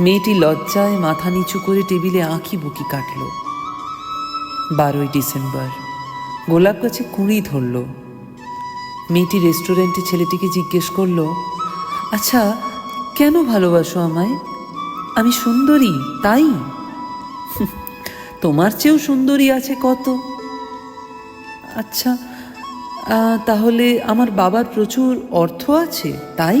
মেয়েটি লজ্জায় মাথা নিচু করে টেবিলে আঁকি বুকি কাটল। বারোই ডিসেম্বর, গোলাপ গাছে কুঁড়ি ধরল। মেয়েটি রেস্টুরেন্টে ছেলেটিকে জিজ্ঞেস করল আচ্ছা কেন ভালোবাসো আমায়? আমি সুন্দরী, তাই? তোমার চেয়েও সুন্দরী আছে কত? আচ্ছা তাহলে আমার বাবার প্রচুর অর্থ আছে, তাই?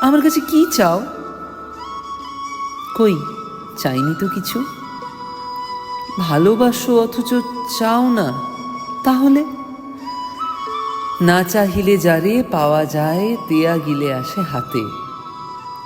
আমার কাছে কি চাও? কই, চাইনি তো কিছু। ভালোবাসো অথচ চাও না। তাহলে? না চাহিলে যারে পাওয়া যায়, দেয়া গিলে আসে হাতে।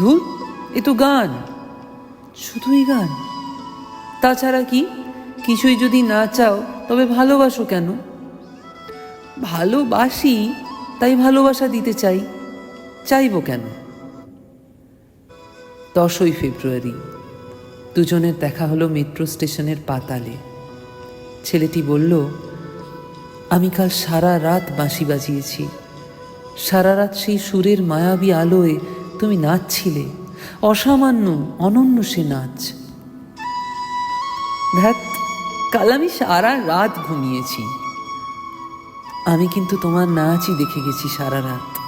ধুর, এ তো গান। শুধুই গান? তাছাড়া কি? কিছুই যদি না চাও, তবে ভালোবাসো কেন? ভালোবাসি, তাই ভালোবাসা দিতে চাই। চাইব কেন? দশই ফেব্রুয়ারি। দুজনের দেখা হলো মেট্রো স্টেশনের পাতালে। ছেলেটি বলল, আমি কাল সারা রাত বাঁশি বাজিয়েছি। সারা রাত সেই সুরের মায়াবী আলোয় তুমি নাচছিলে। অসামান্য, অনন্য সে নাচ। ধ্যাত কাল আমি সারা রাত ঘুমিয়েছি। আমি কিন্তু তোমার নাচই দেখে গেছি সারা রাত।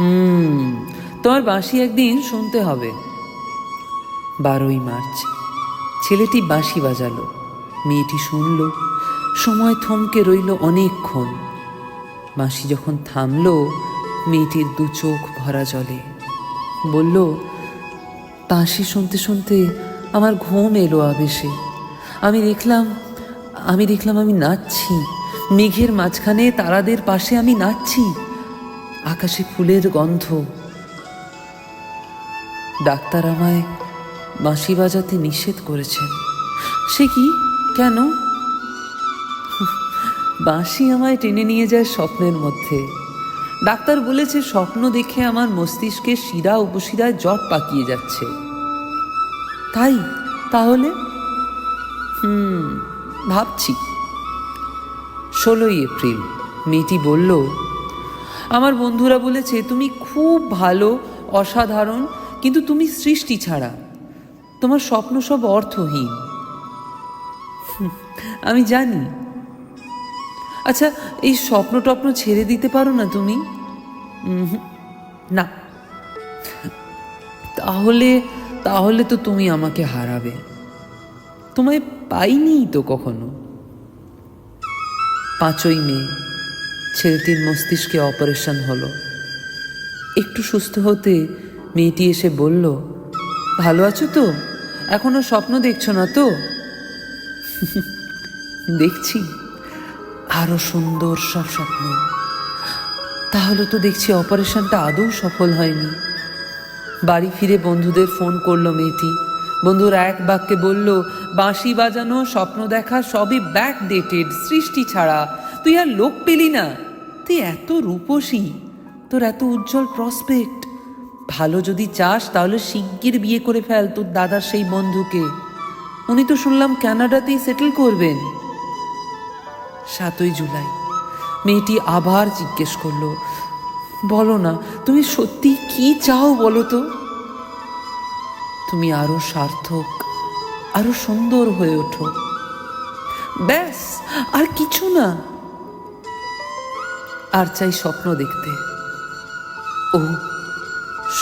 হুম, তোমার বাঁশি একদিন শুনতে হবে। বারোই মার্চ। ছেলেটি বাঁশি বাজালো। মেয়েটি শুনল। সময় থমকে রইল অনেকক্ষণ। বাঁশি যখন থামলো, মেয়েটির দু চোখ ভরা জলে। বলল, বাঁশি শুনতে শুনতে আমার ঘুম এলো আবেশে। আমি দেখলাম আমি দেখলাম আমি নাচছি। মেঘের মাঝখানে তারাদের পাশে আমি নাচছি। আকাশে ফুলের গন্ধ। ডাক্তার আমায় বাঁশি বাজাতে নিষেধ করেছেন। সে কি? কেন? বাঁশি আমায় টেনে নিয়ে যায় স্বপ্নের মধ্যে। ডাক্তার বলেছে স্বপ্ন দেখে আমার মস্তিষ্কে শিরা উপশিরায় জট পাকিয়ে যাচ্ছে। তাই? তাহলে? হুম, ভাবছি। ষোলোই এপ্রিল, মেয়েটি বলল, আমার বন্ধুরা বলেছে, তুমি খুব ভালো, অসাধারণ, কিন্তু তুমি সৃষ্টি ছাড়া। তোমার স্বপ্ন সব অর্থহীন। আমি জানি। আচ্ছা এই স্বপ্ন টপ্ন ছেড়ে দিতে পারো না তুমি? না। তাহলে তাহলে তো তুমি আমাকে হারাবে। তোমায় পাইনি তো কখনো। পাঁচই মে, ছেলেটির মস্তিষ্কে অপারেশন হলো। একটু সুস্থ হতে মেয়েটি এসে বলল ভালো আছো তো? এখনও স্বপ্ন দেখছ না তো? দেখছি। আরও সুন্দর সব স্বপ্ন। তাহলে তো দেখছি অপারেশনটা আদৌ সফল হয়নি। বাড়ি ফিরে বন্ধুদের ফোন করল মেয়েটি। বন্ধুরা এক বাক্যে বলল, বাঁশি বাজানো, স্বপ্ন দেখা, সবই ব্যাক ডেটেড সৃষ্টি ছাড়া। তুই আর লোক পেলি না। তুই এত রূপসী। তোর এত উজ্জ্বল প্রসপেক্ট ভালো যদি চাস, তাহলে শিগগির বিয়ে করে ফেল তোর দাদার সেই বন্ধুকে। উনি তো শুনলাম ক্যানাডাতেই সেটেল করবেন। সাতই জুলাই। মেয়েটি আবার জিজ্ঞেস করল, বলো না, তুমি সত্যি কি চাও বলো তো? তুমি আরও সার্থক, আরও সুন্দর হয়ে ওঠো। ব্যাস, আর কিছু না। আর চাই স্বপ্ন দেখতে। ও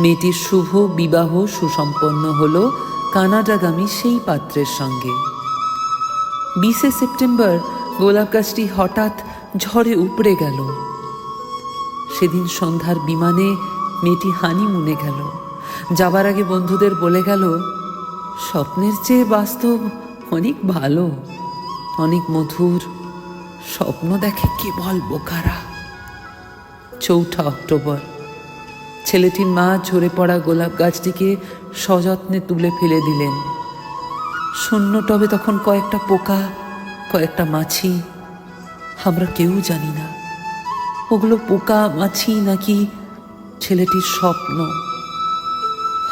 মেয়েটির শুভ বিবাহ সুসম্পন্ন হল কানাডাগামী সেই পাত্রের সঙ্গে। বিশে সেপ্টেম্বর গোলাপ গাছটি হঠাৎ ঝড়ে উপড়ে গেল। সেদিন সন্ধ্যার বিমানে মেয়েটি হানিমুনে গেল। যাবার আগে বন্ধুদের বলে গেল, স্বপ্নের চেয়ে বাস্তব অনেক ভালো, অনেক মধুর, স্বপ্ন দেখে কেবল বোকারা। চৌঠা অক্টোবর। ছেলেটির মা ঝরে পড়া গোলাপ গাছটিকে সযত্নে তুলে ফেলে দিলেন। শূন্য টবে তখন কয়েকটা পোকা, কয়েকটা মাছি, আমরা কেউ জানি না। ওগুলো পোকা, মাছি নাকি ছেলেটির স্বপ্ন?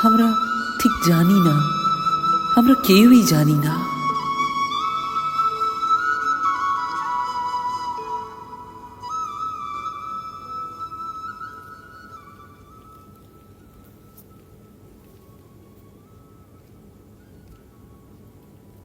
আমরা ঠিক জানি না। আমরা কেউই জানি না।